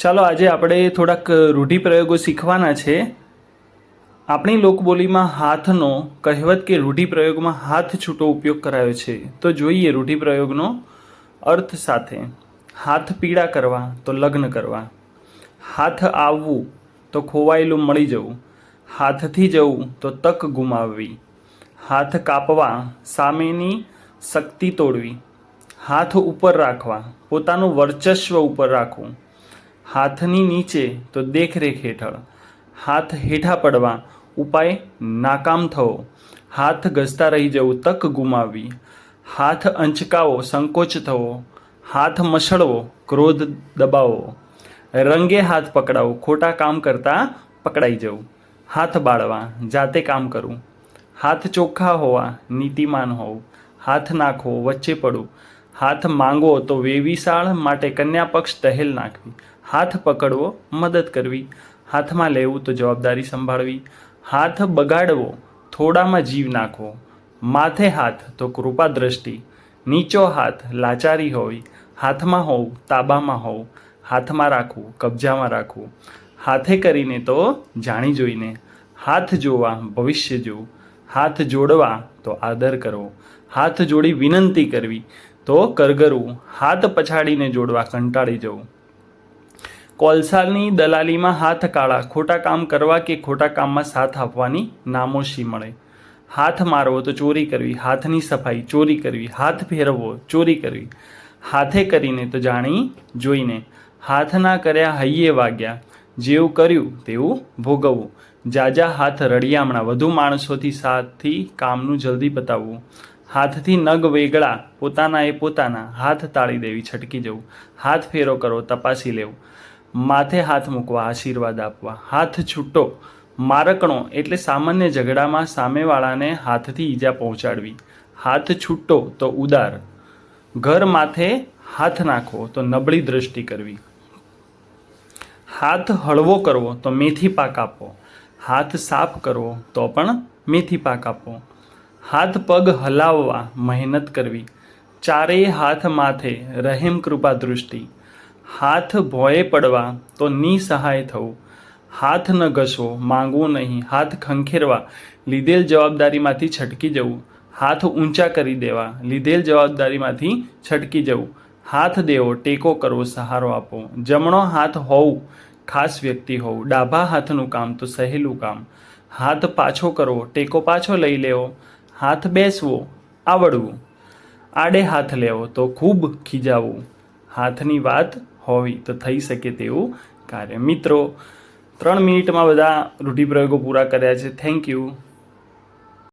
ચાલો આજે આપણે થોડાક રૂઢિપ્રયોગો શીખવાના છે. આપણી લોકબોલીમાં હાથનો કહેવત કે રૂઢિપ્રયોગમાં હાથ છૂટો ઉપયોગ કરાયો છે. તો જોઈએ રૂઢિપ્રયોગનો અર્થ સાથે. હાથ પીડા કરવા તો લગ્ન કરવા. હાથ આવવું તો ખોવાયેલું મળી જવું. હાથથી જવું તો તક ગુમાવવી. હાથ કાપવા સામેની શક્તિ તોડવી. હાથ ઉપર રાખવા, પોતાનું વર્ચસ્વ ઉપર રાખવું. હાથની નીચે તો દેખરેખ હેઠળ. હાથ હેઠા પડવા ઉપાય નાકામ થવો. હાથ ઘસતા રહી જવું તક ગુમાવવી. હાથ અંચકાવો સંકોચ થવો. હાથ મસળવો ક્રોધ દબાવવો રંગે હાથ પકડાવો, ખોટા કામ કરતાં પકડાઈ જવું. હાથ બાળવા, જાતે કામ કરવું. હાથ ચોખ્ખા હોવા, નીતિમાન હોવું. હાથ નાખવો, વચ્ચે પડવું. હાથ માંગો તો વેવિશાળ માટે કન્યા પક્ષ દહેલ નાખવી. હાથ પકડવો, મદદ કરવી. હાથમાં લેવું તો જવાબદારી સંભાળવી. હાથ બગાડવો, થોડામાં જીવ નાખવો. માથે હાથ તો કૃપા દ્રષ્ટિ નીચો હાથ લાચારી હોવી હાથમાં હોવું, તાબામાં હોવું. હાથમાં રાખવું, કબજામાં રાખવું. હાથે કરીને તો જાણી જોઈને. હાથ જોવા, ભવિષ્ય જોવું હાથ જોડવા તો આદર કરવો હાથ જોડી વિનંતી કરવી. તો કરગરવું હાથ પછાડીને જોડવા કંટાળી જવું. કોલસાની દલાલીમાં હાથ કાળા, ખોટા કામ કરવા કે ખોટા કામમાં સાથ આપવાની નામોશી મળે. હાથ મારવો તો ચોરી કરવી, હાથની સફાઈ ચોરી કરવી, હાથ ફેરવવો ચોરી કરવી. હાથે કરીને તો જાણી જોઈને હાથના કર્યા હૈયે વાગ્યા. જેવું કર્યું તેવું ભોગવવું. જાજા હાથ રડિયામણા વધુ માણસોથી સાથથી કામનું જલ્દી પતાવવું. હાથથી નગ વેગળા પોતાના એ પોતાના હાથ તાળી દેવી છટકી જવું. હાથ ફેરો કરો, તપાસી લેવું. માથે હાથ મૂકવા, આશીર્વાદ આપવા. હાથ છૂટો. મારકણો એટલે સામાન્ય ઝઘડામાં સામેવાળાને હાથથી ઈજા પહોંચાડવી. હાથ છૂટો તો ઉદાર. ઘર માથે હાથ નાખવો તો નબળી દ્રષ્ટિ કરવી. હાથ હળવો કરવો તો મેથી પાક આપવો. હાથ સાફ કરવો તો પણ મેથી પાક આપવો. હાથ પગ હલાવવા મહેનત કરવી. ચારેય હાથ માથે રહેમ કૃપા દૃષ્ટિ. હાથ ભોયે પડવા તો નિસહાય થવું. હાથ ન ઘસવો માંગવું નહીં. હાથ ખંખેરવા, લીધેલ જવાબદારીમાંથી છટકી જવું. હાથ ઊંચા કરી દેવા, લીધેલ જવાબદારીમાંથી છટકી જવું. હાથ દેવો, ટેકો કરવો, સહારો આપવો. જમણો હાથ હોવું, ખાસ વ્યક્તિ હોવું. ડાભા હાથનું કામ તો સહેલું કામ. હાથ પાછો કરવો, ટેકો પાછો લઈ લેવો. હાથ બેસવો, આવડવું. આડે હાથ લેવો તો ખૂબ ખીજાવવું હાથની વાત હોવી તો થઈ શકે તેવું કાર્ય. મિત્રો, ત્રણ મિનિટમાં બધા રૂઢિપ્રયોગો પૂરા કર્યા છે. Thank you